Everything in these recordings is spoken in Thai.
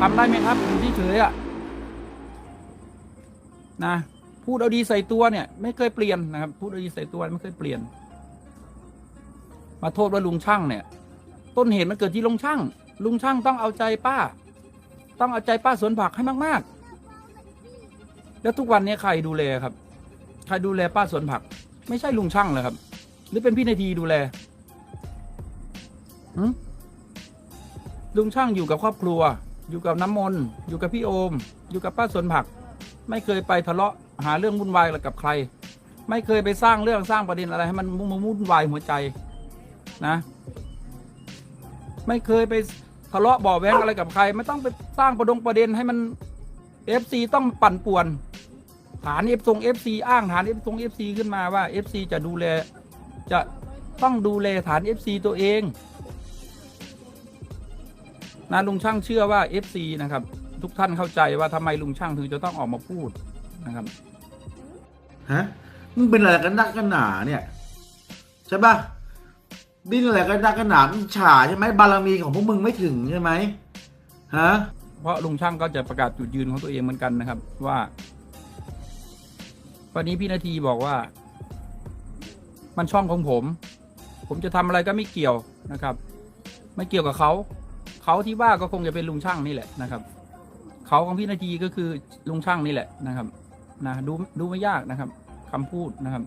ทำได้ไหมครับที่เฉยๆอะนะพูดเอาดีใส่ตัวเนี่ย ไม่เคยเปลี่ยนนะครับ พูดเอาดีใส่ตัวไม่เคยเปลี่ยน มาโทษว่าลุงช่างเนี่ย ต้นเหตุมันเกิดที่ลุงช่าง ลุงช่างต้องเอาใจป้า ต้องเอาใจป้าสวนผักให้มาก ๆ แล้วทุกวันนี้ใครดูแลครับ ใครดูแลป้าสวนผัก ไม่ใช่ลุงช่างเลยครับ หรือเป็นพี่นาทีดูแลลุงช่างอยู่กับครอบครัว อยู่กับน้ำมนต์อยู่กับพี่โอม อยู่กับป้าสวนผัก ไม่เคยไปทะเลาะหาเรื่องวุ่นวายอะไรกับใคร ไม่เคยไปสร้างเรื่องสร้างประเด็นอะไรให้มันมุ่งวุ่นวายหัวใจนะ ไม่เคยไปทะเลาะบาะแว้งอะไรกับใคร ไม่ต้องไปสร้างประดงประเด็นให้มันเอฟซีต้องปั่นป่วน ฐานเอฟทรงเอฟซีอ้างฐานเอฟทรงเอฟซีขึ้นมาว่าเอฟซีจะดูแลจะต้องดูแลฐานเอฟซีตัวเอง นะลุงช่างเชื่อว่าเอฟซีนะครับ ทุกท่านเข้าใจว่าทำไมลุงช่างถึงจะต้องออกมาพูดนะครับ ฮะมึงเป็นอะไรกันนักกันหนาเนี่ยใช่ปะดิ้นอะไรกันนักกันหนามึงฉาใช่ไหมบารมีของพวกมึงไม่ถึงใช่ไหมฮะเพราะลุงช่างก็จะประกาศจุดยืนของตัวเองเหมือนกันนะครับ ว่าวันนี้พี่นาทีบอกว่า มันช่องของผม ผมจะทำอะไรก็ไม่เกี่ยวนะครับ ไม่เกี่ยวกับเขา เขาที่ว่าก็คงจะเป็นลุงช่างนี่แหละนะครับ เขาของพี่นาทีก็คือลุงช่างนี่แหละนะครับนะดูดูไม่ยากนะครับคำพูดนะครับ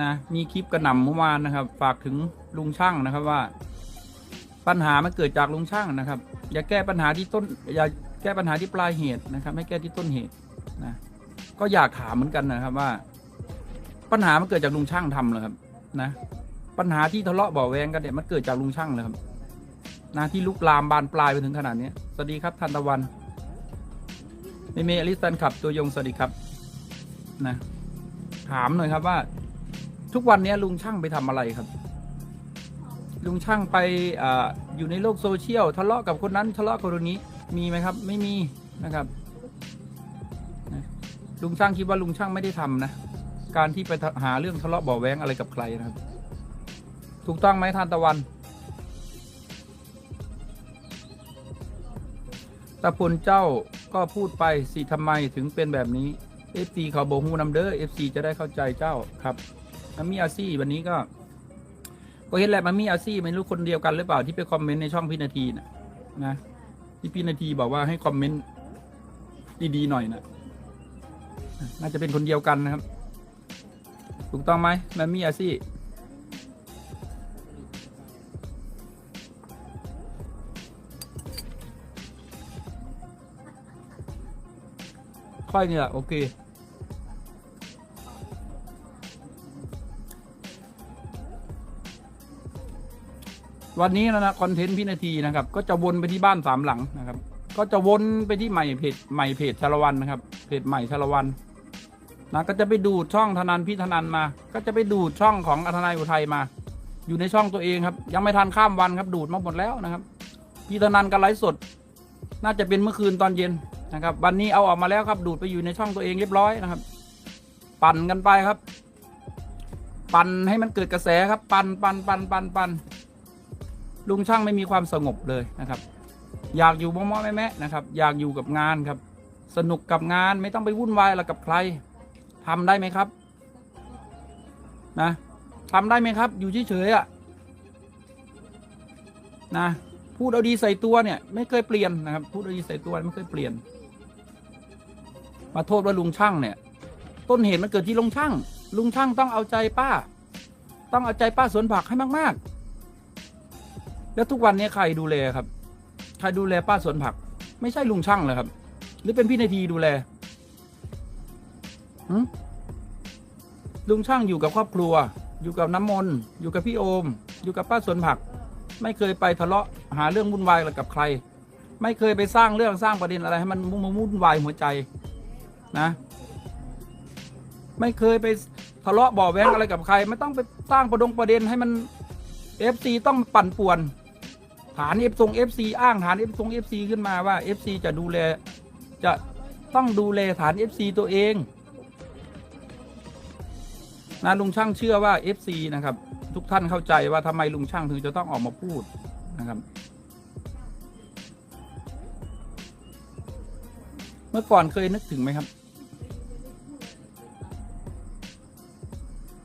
นะ มีคลิปกระหน่ำเมื่อวานนะครับ ฝากถึงลุงช่างนะครับว่า ปัญหามันเกิดจากลุงช่างนะครับ อย่าแก้ปัญหาที่ต้น อย่าแก้ปัญหาที่ปลายเหตุนะครับ ให้แก้ที่ต้นเหตุนะก็อยากถามเหมือนกันนะครับว่า ปัญหามันเกิดจากลุงช่างทำเหรอครับ นะ ปัญหาที่ทะเลาะบาะแวงกันเนี่ยมันเกิดจากลุงช่างเลยครับ นะที่ลุกลามบานปลายไปถึงขนาดนี้สวัสดีครับทันตะวันเมเมอลิสันขับตัวยงสวัสดีครับนะถามหน่อยครับว่า ทุกวันนี้ลุงช่างไปทำอะไรครับ ลุงช่างไปออยู่ในโลกโซเชียลทะเลาะกับคนนั้นทะเลาะกับคนนี้มีไหมครับ ไม่มีนะครับนะลุงช่างคิดว่าลุงช่างไม่ได้ทำนะการที่ไปหาเรื่องทะเลาะบาะแว้งอะไรกับใครนะครับ ถูกต้องไหมทานตะวัน ตะพลเจ้าก็พูดไปสิทำไมถึงเป็นแบบนี้ FC เขาบอกฮูนำเด้อ FC จะได้เข้าใจเจ้าครับอามีอาซี่วันนี้ก็ก็เห็นแหละมันมีอาซี่ไม่รู้คนเดียวกันหรือเปล่าที่ไปคอมเมนต์ในช่องพี่นาทีนะนะที่พี่นาทีบอกว่าให้คอมเมนต์ดีๆหน่อยนะน่าจะเป็นคนเดียวกันนะครับ ถูกต้องไหมมันมีอาซี่ ค่อยนี่ยโอเควันนี้นะนะคอนเทนต์พี่นาทีนะครับ ก็จะวนไปที่บ้านสามหลังนะครับ ก็จะวนไปที่ใหม่เพจใหม่เพจชาละวันนะครับเพจใหม่ชาละวันนะก็จะไปดูช่องธนันพี่ธนันมา ก็จะไปดูช่องของอธนายอุทัยมา อยู่ในช่องตัวเองครับ ยังไม่ทันข้ามวันครับดูดมาหมดแล้วนะครับ พี่ธนันก็ไลฟ์สด น่าจะเป็นเมื่อคืนตอนเย็น นะครับวันนี้เอาออกมาแล้วครับ ดูดไปอยู่ในช่องตัวเองเรียบร้อยนะครับ ปั่นกันไปครับ ปั่นให้มันเกิดกระแสครับ ปั่นปั่นปั่นปั่นปั่นลุงช่างไม่มีความสงบเลยนะครับ อยากอยู่มอมอแม่แม่นะครับ อยากอยู่กับงานครับ สนุกกับงานไม่ต้องไปวุ่นวายอะไรกับใครทำได้ไหมครับ นะทำได้ไหมครับ อยู่เฉยๆอะนะพูดเอาดีใส่ตัวเนี่ย ไม่เคยเปลี่ยนนะครับ พูดเอาดีใส่ตัวไม่เคยเปลี่ยน มาโทษว่าลุงช่างเนี่ย ต้นเหตุมันเกิดที่ลุงช่าง ลุงช่างต้องเอาใจป้า ต้องเอาใจป้าสวนผักให้มากๆ แล้วทุกวันนี้ใครดูแลครับ ใครดูแลป้าสวนผัก ไม่ใช่ลุงช่างเลยครับ หรือเป็นพี่นาทีดูแลลุงช่างอยู่กับครอบครัว อยู่กับน้ำมนต์อยู่กับพี่โอม อยู่กับป้าสวนผัก ไม่เคยไปทะเลาะหาเรื่องวุ่นวายอะไรกับใคร ไม่เคยไปสร้างเรื่องสร้างประเด็นอะไรให้มันมุ่งวุ่นวายหัวใจ นะ ไม่เคยไปทะเลาะบาะแว้งอะไรกับใคร ไม่ต้องไปสร้างประดงประเด็นให้มันเอฟซีต้องปั่นป่วน ฐานเอฟทรงเอฟซีอ้างฐานเอฟทรงเอฟซีขึ้นมาว่าเอฟซีจะดูแล จะต้องดูแลฐานเอฟซีตัวเองนะลุงช่างเชื่อว่าเอฟซีนะครับ ทุกท่านเข้าใจว่าทำไมลุงช่างถึงจะต้องออกมาพูดนะครับ เมื่อก่อนเคยนึกถึงไหมครับ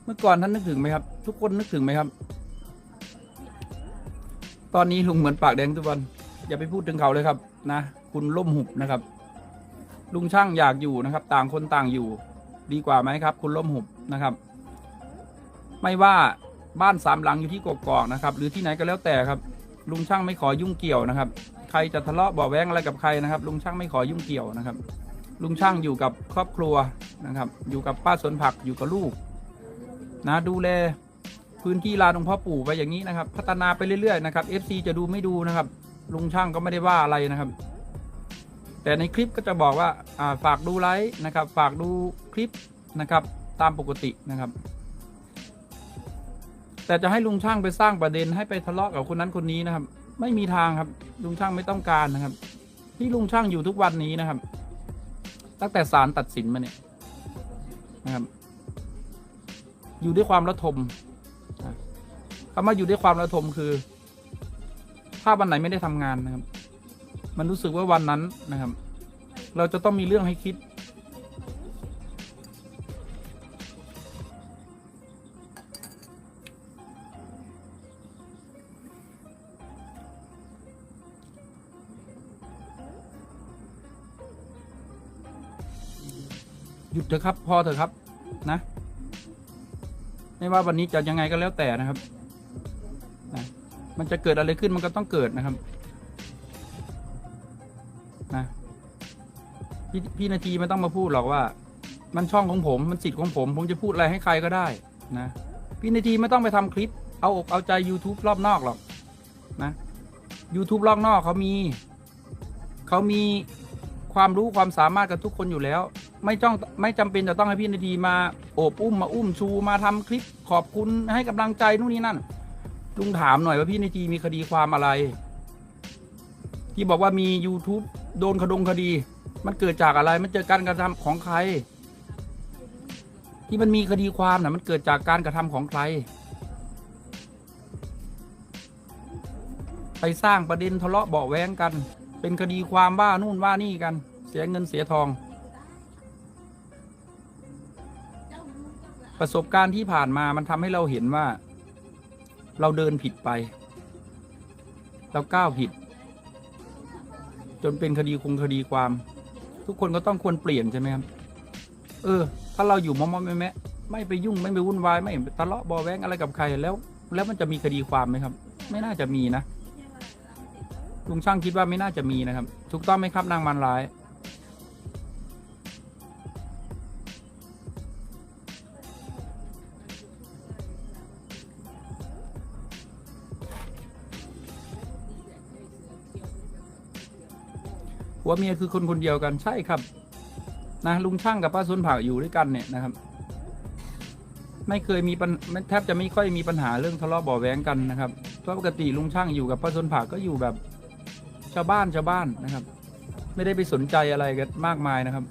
เมื่อก่อนท่านนึกถึงไหมครับ ทุกคนนึกถึงไหมครับ ตอนนี้ลุงเหมือนปากแดงทุกวันอย่าไปพูดถึงเขาเลยครับนะ คุณล่มหุบนะครับ ลุงช่างอยากอยู่นะครับ ต่างคนต่างอยู่ ดีกว่าไหมครับ คุณล่มหุบนะครับ ไม่ว่าบ้านสามหลังอยู่ที่กกอกนะครับ หรือที่ไหนก็แล้วแต่ครับ ลุงช่างไม่ขอยุ่งเกี่ยวนะครับ ใครจะทะเลาะบาะแว้งอะไรกับใครนะครับ ลุงช่างไม่ขอยุ่งเกี่ยวนะครับ ลุงช่างอยู่กับครอบครัวนะครับ อยู่กับป้าสวนผักอยู่กับลูก นะ ดูแลพื้นที่ลานหลวงพ่อปู่ไปอย่างนี้นะครับ พัฒนาไปเรื่อยๆนะครับ FC จะดูไม่ดูนะครับ ลุงช่างก็ไม่ได้ว่าอะไรนะครับ แต่ในคลิปก็จะบอกว่าอ่าฝากดูไลฟ์นะครับ ฝากดูคลิปนะครับ ตามปกตินะครับ แต่จะให้ลุงช่างไปสร้างประเด็นให้ไปทะเลาะกับคนนั้นคนนี้นะครับ ไม่มีทางครับ ลุงช่างไม่ต้องการนะครับ ที่ลุงช่างอยู่ทุกวันนี้นะครับ ตั้งแต่ศาลตัดสินมาเนี่ยนะครับ อยู่ด้วยความระทมคำว่าอยู่ด้วยความระทมคือ ถ้าวันไหนไม่ได้ทำงานนะครับ มันรู้สึกว่าวันนั้นนะครับ เราจะต้องมีเรื่องให้คิด หยุดเถอะครับ พอเถอะครับนะ ไม่ว่าวันนี้จะยังไงก็แล้วแต่นะครับนะมันจะเกิดอะไรขึ้นมันก็ต้องเกิดนะครับนะพี่พี่นาทีไม่ต้องมาพูดหรอกว่า มันช่องของผมมันสิทธิ์ของผม ผมจะพูดอะไรให้ใครก็ได้นะพี่นาทีไม่ต้องไปทำคลิป เอาอกเอาใจ YouTube รอบนอกหรอกนะ YouTube รอบนอกเขามี เขามีความรู้ความสามารถกับทุกคนอยู่แล้ว ไม่จ้องไม่จำเป็นจะต้องให้พี่นาทีมาโอบอุ้มมาอุ้มชูมาทำคลิปขอบคุณให้กำลังใจนู่นนี่นั่นลุงถามหน่อยว่าพี่นาทีมีคดีความอะไร ที่บอกว่ามี YouTube โดนคดงคดี มันเกิดจากอะไรมันเจอการกระทำของใคร ที่มันมีคดีความน่ะมันเกิดจากการกระทำของใคร ไปสร้างประเด็นทะเลาะเบาแว้งกัน เป็นคดีความว่านู่นว่านี่กัน เสียเงินเสียทอง ประสบการณ์ที่ผ่านมามันทำให้เราเห็นว่า เราเดินผิดไป เราก้าวผิด จนเป็นคดีคงคดีความ ทุกคนก็ต้องควรเปลี่ยนใช่ไหมครับ เออ ถ้าเราอยู่มอมอแม่แม่ไม่ไปยุ่งไม่ไปวุ่นวายไม่ทะเลาะบอแวงอะไรกับใครแล้ว แล้วมันจะมีคดีความไหมครับ ไม่น่าจะมีนะลุงช่างคิดว่าไม่น่าจะมีนะครับ ถูกต้องไหมครับนางมันร้าย ผัวเมียคือคนคนเดียวกันใช่ครับ นะลุงช่างกับป้าสนผักอยู่ด้วยกันเนี่ยนะครับ ไม่เคยมีปัญไม่แทบจะไม่ค่อยมีปัญหาเรื่องทะเลาะเบาะแว้งกันนะครับเพราะปกติลุงช่างอยู่กับป้าสนผักก็อยู่แบบชาวบ้านชาวบ้านนะครับ ไม่ได้ไปสนใจอะไรกันมากมายนะครับ